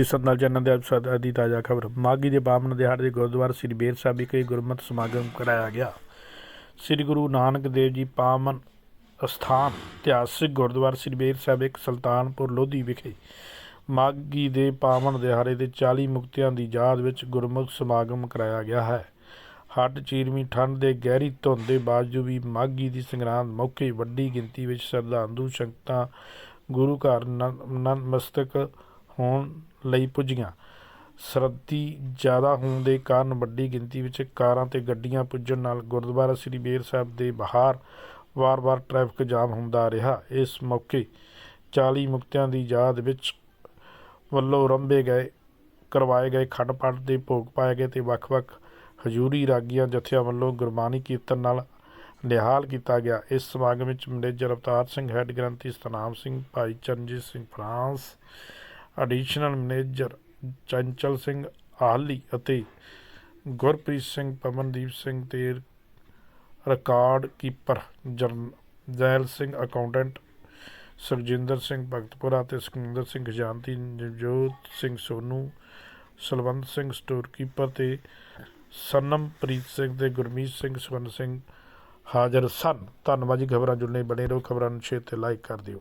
ਜਿਸ ਨਾਲ ਜਨਨ ਦੇ ਅਵਸਰ ਦੀ ਤਾਜ਼ਾ ਖਬਰ। ਮਾਗੀ ਦੇ ਬਾਮਨ ਦਿਹਾੜੇ ਦੇ ਗੁਰਦੁਆਰਾ ਸ੍ਰੀ ਬੇਰ ਸਾਹਿਬ ਵਿਖੇ ਗੁਰਮਤਿ ਸਮਾਗਮ ਕਰਾਇਆ ਗਿਆ। ਸ੍ਰੀ ਗੁਰੂ ਨਾਨਕ ਦੇਵ ਜੀ ਪਾਵਨ ਅਸਥਾਨ ਇਤਿਹਾਸਿਕ ਗੁਰਦੁਆਰਾ ਸ੍ਰੀ ਬੇਰ ਸਾਹਿਬ ਇੱਕ ਸੁਲਤਾਨਪੁਰ ਲੋਧੀ ਵਿਖੇ ਮਾਗੀ ਦੇ ਪਾਵਨ ਦਿਹਾੜੇ ਦੇ 40 ਮੁਕਤਿਆਂ ਦੀ ਯਾਦ ਵਿੱਚ ਗੁਰਮੁਖ ਸਮਾਗਮ ਕਰਾਇਆ ਗਿਆ ਹੈ। ਹੱਟ ਚੀਰਵੀਂ ਠੰਡ ਦੇ ਗਹਿਰੀ ਧੁੰਦ ਦੇ ਬਾਵਜੂਦ ਵੀ ਮਾਗੀ ਦੀ ਸੰਗਰਾਂਦ ਮੌਕੇ ਵੱਡੀ ਗਿਣਤੀ ਵਿੱਚ ਸ਼ਰਧਾਂਦੂ ਸੰਗਤਾਂ, ਗੁਰੂ ਘਰ, ਨ- ਹੋਣ ਲਈ ਪੁੱਜੀਆਂ। ਸਰਦੀ ਜ਼ਿਆਦਾ ਹੋਣ ਦੇ ਕਾਰਨ ਵੱਡੀ ਗਿਣਤੀ ਵਿੱਚ ਕਾਰਾਂ ਤੇ ਗੱਡੀਆਂ ਪੁੱਜਣ ਨਾਲ ਗੁਰਦੁਆਰਾ ਸ੍ਰੀ ਬੇਰ ਸਾਹਿਬ ਦੇ ਬਾਹਰ ਵਾਰ-ਵਾਰ ਟ੍ਰੈਫਿਕ ਜਾਮ ਹੁੰਦਾ ਰਿਹਾ। ਇਸ ਮੌਕੇ 40 ਮੁਕਤਿਆਂ ਦੀ ਯਾਦ ਵਿੱਚ ਵੱਲੋਂ ਰੰਭੇ ਗਏ, ਕਰਵਾਏ ਗਏ ਖੰਡ ਪਾਠ ਦੇ ਭੋਗ ਪਾਏ ਗਏ ਤੇ ਵੱਖ-ਵੱਖ ਹਜੂਰੀ ਰਾਗੀਆਂ ਜਥਿਆਂ ਵੱਲੋਂ ਗੁਰਬਾਣੀ ਕੀਰਤਨ ਨਾਲ ਨਿਹਾਲ ਕੀਤਾ ਗਿਆ। ਇਸ ਸਮਾਗਮ ਵਿੱਚ ਮੈਨੇਜਰ ਅਵਤਾਰ ਸਿੰਘ, ਹੈੱਡ ਗ੍ਰੰਥੀ Satnam Singh, Bhai Charanjit Singh France additional manager Chanchal Singh Ahli ਅਤੇ ਗੁਰਪ੍ਰੀਤ ਸਿੰਘ, ਪਵਨਦੀਪ ਸਿੰਘ ਤੇ ਰਿਕਾਰਡ ਕੀਪਰ ਜਰਨ- ਜਰਨੈਲ ਸਿੰਘ ਅਕਾਊਂਟੈਂਟ ਸੁਖਜਿੰਦਰ ਸਿੰਘ ਭਗਤਪੁਰਾ ਅਤੇ ਸੁਖਿੰਦਰ ਸਿੰਘ ਖਜ਼ਾਨਤੀ ਨਵਜੋਤ ਸਿੰਘ ਸੋਨੂ, ਸਲਵੰਤ ਸਿੰਘ ਸਟੋਰ ਕੀਪਰ ਤੇ ਸਨਮਪ੍ਰੀਤ ਸਿੰਘ ਤੇ ਗੁਰਮੀਤ ਸਿੰਘ ਸਵਰਨ ਸਿੰਘ ਹਾਜ਼ਰ ਸਨ। ਧੰਨਵਾਦ ਜੀ, ਖਬਰਾਂ ਜੁੜਨੇ ਬਣੇ ਰਹੋ, ਖਬਰਾਂ ਨੂੰ ਸ਼ੇਅਰ ਤੇ ਲਾਈਕ ਕਰ ਦਿਓ।